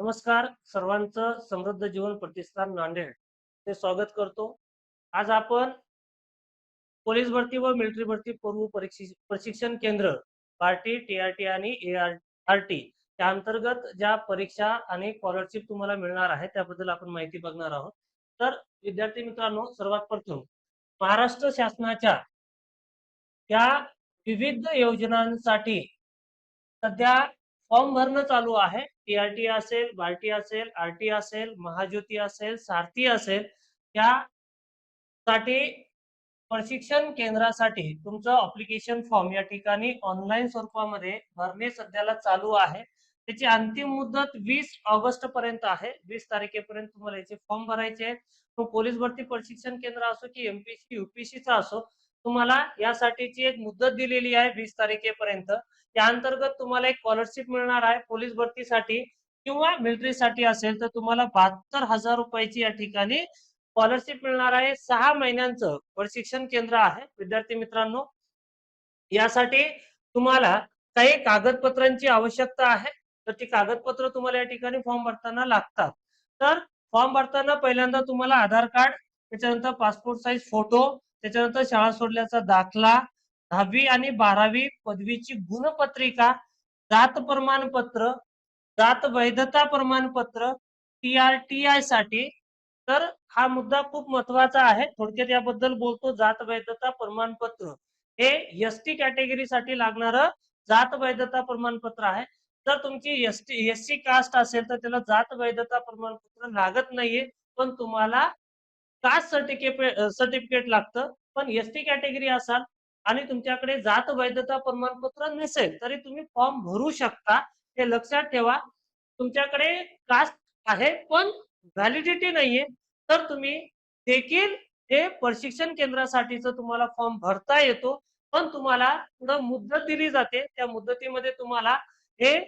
नमस्कार सर्वांचं समृद्ध जीवन प्रतिष्ठान नांदेड. ते स्वागत करतो. आज आपण पोलीस भरती व मिलिटरी भरती पूर्व प्रशिक्षण केंद्र पार्टी टी आर टी आणि एआरटी त्या अंतर्गत ज्या परीक्षा आणि स्कॉलरशिप तुम्हाला मिळणार आहे त्याबद्दल आपण माहिती बघणार आहोत. तर विद्यार्थी मित्रांनो सर्वात प्रथम महाराष्ट्र शासनाच्या त्या विविध योजनांसाठी सध्या फॉर्म भरणं चालू आहे. टीआरटी असेल बार्टी असेल आरटी असेल महाज्योती असेल सारथी असेल त्यासाठी प्रशिक्षण केंद्रासाठी तुमचं अप्लिकेशन फॉर्म या ठिकाणी ऑनलाईन स्वरूपामध्ये भरणे सध्याला चालू आहे. त्याची अंतिम मुदत वीस ऑगस्ट पर्यंत आहे. वीस तारखेपर्यंत तुम्हाला याचे फॉर्म भरायचे आहेत. पोलीस भरती प्रशिक्षण केंद्र असो की एमपीसी युपीसीचा असो तुम्हाला यासाठीची एक मुदत दिलेली आहे वीस तारखेपर्यंत. त्या अंतर्गत तुम्हाला एक स्कॉलरशिप मिळणार आहे. पोलीस भरतीसाठी किंवा मिलिटरीसाठी असेल तर तुम्हाला बहात्तर हजार रुपयाची या ठिकाणी स्कॉलरशिप मिळणार आहे. सहा महिन्यांचं प्रशिक्षण केंद्र आहे. विद्यार्थी मित्रांनो यासाठी तुम्हाला काही कागदपत्रांची आवश्यकता आहे. तर ती कागदपत्र तुम्हाला या ठिकाणी फॉर्म भरताना लागतात. तर फॉर्म भरताना पहिल्यांदा तुम्हाला आधार कार्ड त्याच्यानंतर पासपोर्ट साईज फोटो त्याच्यानंतर शाळा सोडल्याचा दाखला दहावी आणि बारावी पदवीची गुणपत्रिका जात प्रमाणपत्र जात वैधता प्रमाणपत्र टी आर टी आयसाठी. तर हा मुद्दा खूप महत्त्वाचा आहे. थोडक्यात याबद्दल बोलतो. जात वैधता प्रमाणपत्र. हे एस टी कॅटेगरीसाठी लागणारं जात वैधता प्रमाणपत्र आहे. जर तुमची S T S C caste असेल तर त्याला जात वैधता प्रमाणपत्र लागत नाहीये. पण तुम्हाला कास्ट सर्टिफिकेट सर्टिफिकेट लागतं. पण एस टी कॅटेगरी असाल आणि तुमच्याकडे जात वैधता प्रमाणपत्र नसेल तरी तुम्ही फॉर्म भरू शकता. हे लक्षात ठेवा. तुमच्याकडे कास्ट आहे पण व्हॅलिडिटी नाहीये. तर तुम्ही देखील हे प्रशिक्षण केंद्रासाठीच तुम्हाला फॉर्म भरता येतो पण तुम्हाला पुढं मुदत दिली जाते. त्या मुदतीमध्ये तुम्हाला हे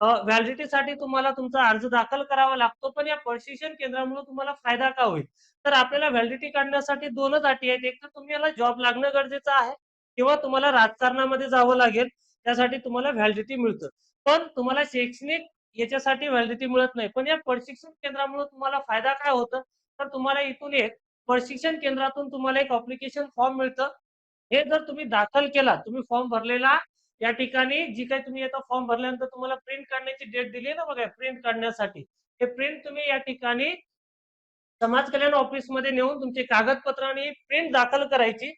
व्हॅलिडिटीसाठी तुम्हाला तुमचा अर्ज दाखल करावा लागतो पण या प्रशिक्षण केंद्रामुळे तुम्हाला फायदा का होईल? तर आपल्याला व्हॅलिडिटी काढण्यासाठी दोनच अटी आहेत. एक तर तुम्हाला जॉब लागणं गरजेचं आहे. किंवा तुम्हाला राजकारणामध्ये जावं लागेल त्यासाठी तुम्हाला व्हॅलिडिटी मिळतं. पण तुम्हाला शैक्षणिक याच्यासाठी व्हॅलिडिटी मिळत नाही. पण या प्रशिक्षण केंद्रामुळे तुम्हाला फायदा काय होतं? तर तुम्हाला इथून एक प्रशिक्षण केंद्रातून तुम्हाला एक अप्लिकेशन फॉर्म मिळतं. हे जर तुम्ही दाखल केला तुम्ही फॉर्म भरलेला या ठिकाणी जी काही तुम्ही आता फॉर्म भरल्यानंतर तुम्हाला प्रिंट काढण्याची डेट दिली ना बघा प्रिंट काढण्यासाठी. हे प्रिंट तुम्ही या ठिकाणी समाज कल्याण ऑफिसमध्ये नेऊन तुमचे कागदपत्र आणि प्रिंट दाखल करायची.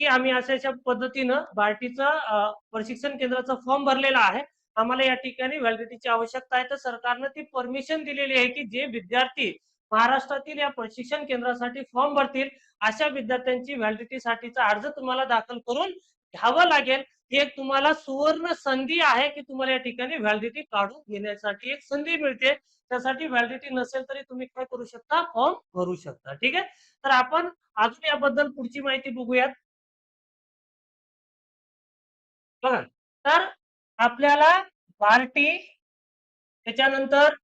की आम्ही अशा अशा पद्धतीनं बार्टीचं प्रशिक्षण केंद्राचा फॉर्म भरलेला आहे. आम्हाला या ठिकाणी व्हॅलिडिटीची आवश्यकता आहे. तर सरकारनं ती परमिशन दिलेली आहे की जे विद्यार्थी महाराष्ट्रातील या प्रशिक्षण केंद्रासाठी फॉर्म भरतील अशा विद्यार्थ्यांची व्हॅलिडिटीसाठीचा अर्ज तुम्हाला दाखल करून घ्यावं लागेल. ही एक तुम्हाला सुवर्ण संधी आहे की तुम्हाला या ठिकाणी व्हॅलिडिटी काढून घेण्यासाठी एक संधी मिळते. त्यासाठी व्हॅलिडिटी नसेल तरी तुम्ही काय करू शकता? फॉर्म भरू शकता. ठीक आहे? तर आपण अजून याबद्दल पुढची माहिती बघूयात. बघा तर आपल्याला पार्टी त्याच्यानंतर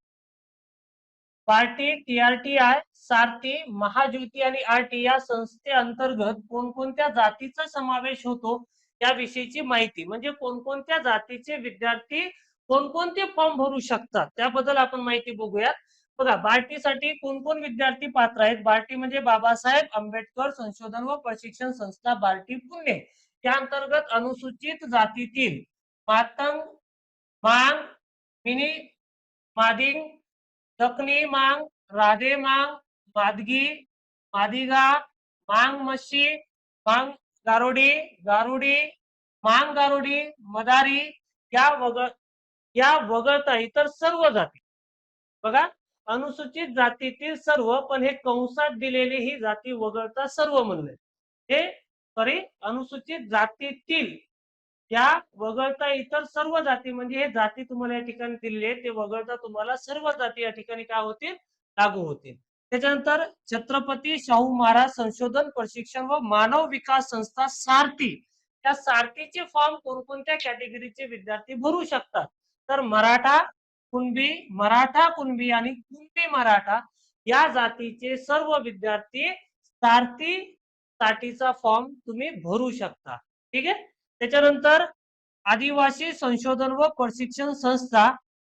पार्टी टी आय सारथी महाज्योती आणि आरटी या संस्थे अंतर्गत कोणकोणत्या जातीचा समावेश होतो त्याविषयीची माहिती. म्हणजे कोणकोणत्या जातीचे विद्यार्थी कोणकोणते फॉर्म भरू शकतात त्याबद्दल आपण माहिती बघूयात. बघा बार्टीसाठी कोण कोण विद्यार्थी पात्र आहेत? बार्टी म्हणजे बाबासाहेब आंबेडकर संशोधन व प्रशिक्षण संस्था बार्टी पुणे. त्या अंतर्गत अनुसूचित जातीतील मातंग मांग मिनी मादिंग दखनी मांग राधे मांग मादगी मादिगा मांग मशी मांग गारोडी गारुडी मांग गारुडी मदारी या वगळ या वगळता इतर सर्व जाती. बघा अनुसूचित जातीतील सर्व पण हे कंसात दिलेली ही जाती वगळता सर्व म्हणले हे सॉरी अनुसूचित जातीतील या वगळता इतर सर्व जाती म्हणजे हे जाती तुम्हाला या ठिकाणी दिलेले ते वगळता तुम्हाला सर्व जाती या ठिकाणी काय होतील? लागू होतील. त्याच्यानंतर छत्रपती शाहू महाराज संशोधन प्रशिक्षण व मानव विकास संस्था सारथी त्या सारथीचे फॉर्म कोणकोणत्या कॅटेगरीचे विद्यार्थी भरू शकतात? तर मराठा कुणबी मराठा कुणबी आणि कुणबी मराठा या जातीचे सर्व विद्यार्थी सारथी साठीचा फॉर्म तुम्ही भरू शकता. ठीक आहे? त्याच्यानंतर आदिवासी संशोधन व प्रशिक्षण संस्था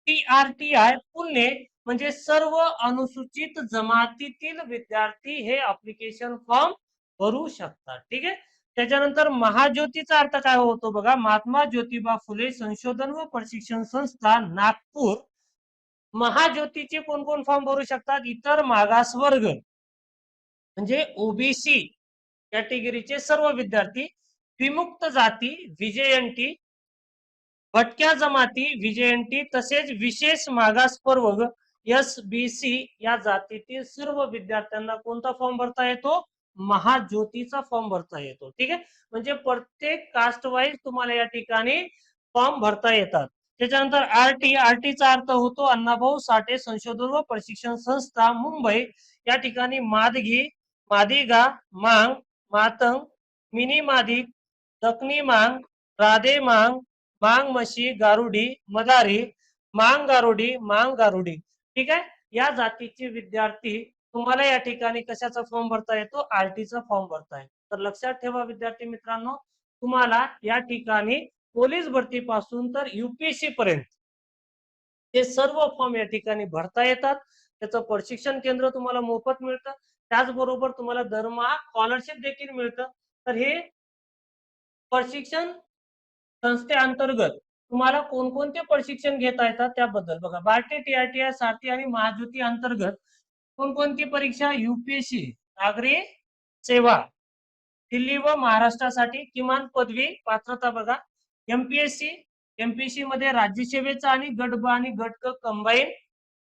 T R T I Pune म्हणजे सर्व अनुसूचित जमातीतील विद्यार्थी हे अप्लिकेशन फॉर्म भरू शकतात. ठीक आहे? त्याच्यानंतर महाज्योतीचा अर्थ काय होतो बघा? महात्मा ज्योतिबा फुले संशोधन व प्रशिक्षण संस्था नागपूर. महाज्योतीचे कोण कोण फॉर्म भरू शकतात? इतर मागासवर्ग. म्हणजे ओबीसी कॅटेगरीचे सर्व विद्यार्थी विमुक्त जाती विजयंती भटक्या जमाती विजयंती तसेच विशेष मागास प्रवर्ग एस बी सी या जातीतील सर्व विद्यार्थ्यांना कोणता फॉर्म भरता येतो? महाज्योतीचा फॉर्म भरता येतो. ठीक आहे? म्हणजे प्रत्येक कास्ट वाईज तुम्हाला या ठिकाणी फॉर्म भरता येतात. त्याच्यानंतर आरटी आरटीचा अर्थ होतो अण्णाभाऊ साठे संशोधन व प्रशिक्षण संस्था मुंबई. या ठिकाणी मादगी मादिगा मांग मातंग मिनी मादिक दखनी मांग राधे मांग मांग म्हशी गारुडी मदारी मांग गारुडी मांग गारुडी. ठीक आहे? या जातीचे विद्यार्थी तुम्हाला या ठिकाणी कशाचा फॉर्म भरता येतो? आरटीचा फॉर्म भरता येतो तर लक्षात ठेवा विद्यार्थी मित्रांनो तुम्हाला या ठिकाणी पोलीस भरतीपासून तर युपीएससी पर्यंत हे सर्व फॉर्म या ठिकाणी भरता येतात. त्याचं प्रशिक्षण केंद्र तुम्हाला मोफत मिळतं. त्याचबरोबर तुम्हाला दरमहा स्कॉलरशिप देखील मिळतं. तर हे प्रशिक्षण संस्थेअंतर्गत तुम्हाला कोणकोणते प्रशिक्षण घेता येतात त्याबद्दल बघा. बार्टी टीआरटीआय सारथी आणि महाज्योती अंतर्गत कोणकोणती परीक्षा युपीएससी नागरी सेवा दिल्ली व महाराष्ट्रासाठी किमान पदवी पात्रता बघा. एमपीएससी एमपीएससी मध्ये राज्यसेवेचा आणि गट ब आणि गट क कंबाईन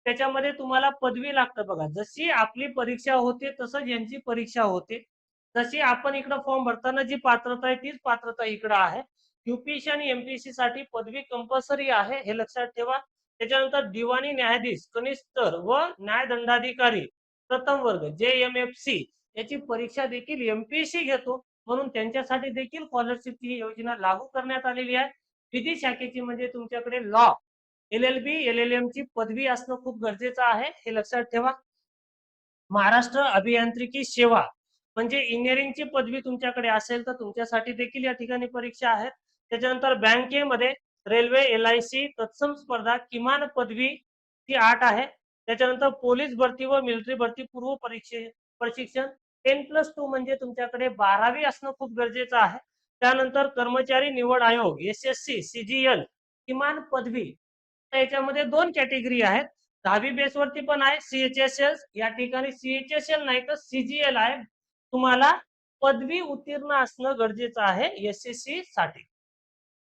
त्याच्यामध्ये तुम्हाला पदवी लागतं बघा. जशी आपली परीक्षा होते तसंच यांची परीक्षा होते. जशी आपण इकडं फॉर्म भरताना जी पात्रता आहे तीच पात्रता इकडं आहे. युपीएससी आणि एमपीएससी साठी पदवी कंपल्सरी आहे हे लक्षात ठेवा. त्याच्यानंतर दिवाणी न्यायाधीश कनिष्ठ व न्यायदंडाधिकारी प्रथम वर्ग जे एम एफ सी याची परीक्षा देखील एमपीएससी घेतो. म्हणून त्यांच्यासाठी देखील स्कॉलरशिपची ही योजना लागू करण्यात आलेली आहे. विधी शाखेची म्हणजे तुमच्याकडे law L L B L L M ची पदवी असणं खूप गरजेचं आहे. हे लक्षात ठेवा. महाराष्ट्र अभियांत्रिकी सेवा म्हणजे इंजिनिअरिंगची पदवी तुमच्याकडे असेल तर तुमच्यासाठी देखील या ठिकाणी परीक्षा आहेत. त्याच्यानंतर बँकेमध्ये रेल्वे एल आय सी तत्सम स्पर्धा किमान पदवी ती आठ आहे. त्याच्यानंतर पोलीस भरती व मिलिटरी भरती पूर्व परीक्षे प्रशिक्षण टेन प्लस टू म्हणजे तुमच्याकडे बारावी असणं खूप गरजेचं आहे. त्यानंतर कर्मचारी निवड आयोग एस एस सी सीजीएल किमान पदवी याच्यामध्ये दोन कॅटेगरी आहेत. दहावी बेसवरती पण आहे सीएचएसएल या ठिकाणी सीएचएसएल नाही तर सीजीएल आहे. तुम्हाला पदवी उत्तीर्ण असणं गरजेचं आहे एसएससी साठी.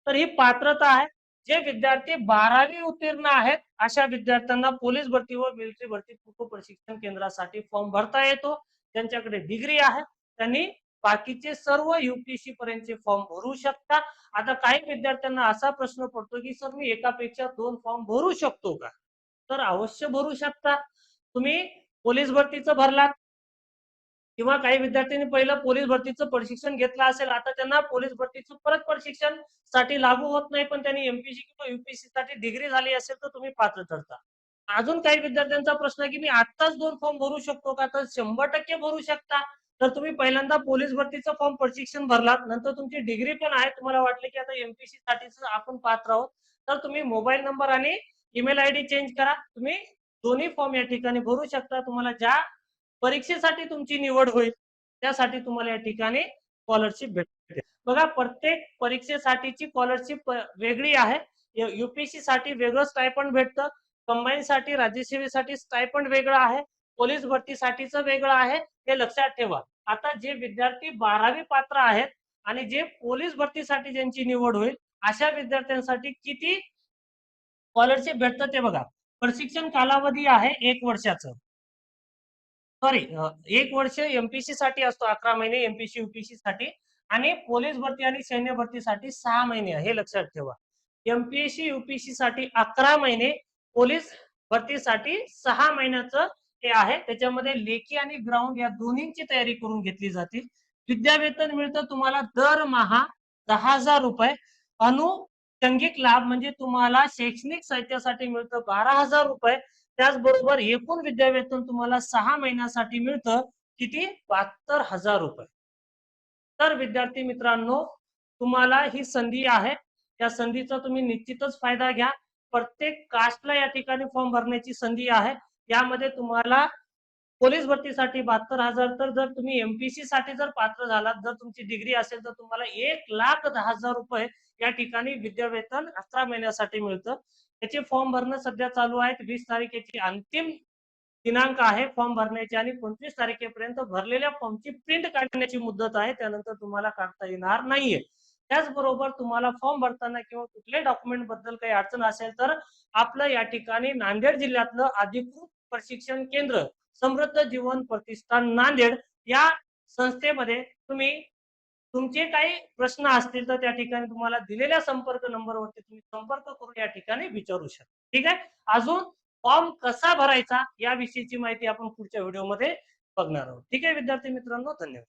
तर ही पात्रता आहे. जे विद्यार्थी बारावी उत्तीर्ण आहेत अशा विद्यार्थ्यांना पोलीस भरती व मिलिटरी भरती प्रशिक्षण केंद्रासाठी फॉर्म भरता येतो. त्यांच्याकडे डिग्री आहे. त्यांनी बाकीचे सर्व युपीएससी पर्यंतचे फॉर्म भरू शकता. आता काही विद्यार्थ्यांना असा प्रश्न पडतो की सर मी एकापेक्षा दोन फॉर्म भरू शकतो का? तर अवश्य भरू शकता. तुम्ही पोलीस भरतीचं भरलात किंवा काही विद्यार्थ्यांनी पहिलं पोलीस भरतीचं प्रशिक्षण घेतलं असेल आता त्यांना पोलीस भरतीचं परत प्रशिक्षणसाठी लागू होत नाही पण त्यांनी एमपीसी किंवा युपीएससी साठी डिग्री झाली असेल तर तुम्ही पात्र ठरता. अजून काही विद्यार्थ्यांचा प्रश्न आहे की मी आत्ताच दोन फॉर्म भरू शकतो का? तर शंभर टक्के भरू शकता. तर तुम्ही पहिल्यांदा पोलीस भरतीचा फॉर्म प्रशिक्षण भरलात. नंतर तुमची डिग्री पण आहे. तुम्हाला वाटलं की आता एमपीसी साठीच आपण पात्र आहोत. तर तुम्ही मोबाईल नंबर आणि ईमेल आयडी चेंज करा. तुम्ही दोन्ही फॉर्म या ठिकाणी भरू शकता. तुम्हाला ज्या परीक्षेसाठी तुमची निवड होईल त्यासाठी तुम्हाला या ठिकाणी स्कॉलरशिप भेटते. बघा प्रत्येक परीक्षेसाठीची स्कॉलरशिप वेगळी आहे. युपीएससी साठी वेगळं स्टायपंड भेटतं. कंबाईन साठी राज्यसेवेसाठी स्टायपंड वेगळं आहे. पोलीस भरतीसाठीचं वेगळं आहे हे लक्षात ठेवा. आता जे विद्यार्थी बारावी पात्र आहेत आणि जे पोलीस भरतीसाठी ज्यांची निवड होईल अशा विद्यार्थ्यांसाठी किती स्कॉलरशिप भेटतं ते बघा. प्रशिक्षण कालावधी आहे एक वर्षाचं. सॉरी एक वर्ष एमपीसी साठी असतो अकरा महिने एमपीसी युपीसी साठी आणि पोलीस भरती आणि सैन्य भरतीसाठी सहा महिने हे लक्षात ठेवा. एमपीएससी युपीसी साठी अकरा महिने पोलीस भरतीसाठी सहा महिन्याचं ते आहे. त्याच्यामध्ये लेखी आणि ग्राउंड या दोन्हींची तयारी करून घेतली जाते विद्यावेतन मिळतं तुम्हाला दरमहा दहा हजार रुपये. अनुषंगिक लाभ म्हणजे तुम्हाला शैक्षणिक साहित्यासाठी मिळतं बारा हजार रुपये. त्याचबरोबर एकूण विद्यावेतन तुम्हाला सहा महिन्यासाठी मिळतं किती? बहात्तर हजार रुपये. तर विद्यार्थी मित्रांनो तुम्हाला ही संधी आहे. त्या संधीचा तुम्ही निश्चितच फायदा घ्या. प्रत्येक कास्टला या ठिकाणी फॉर्म भरण्याची संधी आहे. यामध्ये तुम्हाला पोलीस भरतीसाठी बहात्तर हजार तर जर तुम्ही एमपीसी साठी जर पात्र झालात जर तुमची डिग्री असेल तर तुम्हाला एक लाख दहा हजार रुपये या ठिकाणी विद्यावेतन अकरा महिन्यासाठी मिळतं. त्याचे फॉर्म भरणं सध्या चालू आहेत. वीस तारखेची अंतिम दिनांक आहे फॉर्म भरण्याची आणि पंचवीस तारखेपर्यंत भरलेल्या फॉर्मची प्रिंट काढण्याची मुदत आहे. त्यानंतर तुम्हाला काढता येणार नाहीये. त्याचबरोबर तुम्हाला फॉर्म भरताना किंवा कुठल्याही डॉक्युमेंटबद्दल काही अडचण असेल तर आपलं या ठिकाणी नांदेड जिल्ह्यातलं अधिकृत प्रशिक्षण केंद्र समृद्ध जीवन प्रतिष्ठान नांदेड या संस्थेमध्ये तुम्ही तुमचे काही प्रश्न असतील तर त्या ठिकाणी तुम्हाला दिलेल्या संपर्क नंबरवरती तुम्ही संपर्क करून या ठिकाणी विचारू शकता. ठीक आहे? अजून फॉर्म कसा भरायचा याविषयीची माहिती आपण पुढच्या व्हिडिओमध्ये बघणार आहोत. ठीक आहे विद्यार्थी मित्रांनो? धन्यवाद.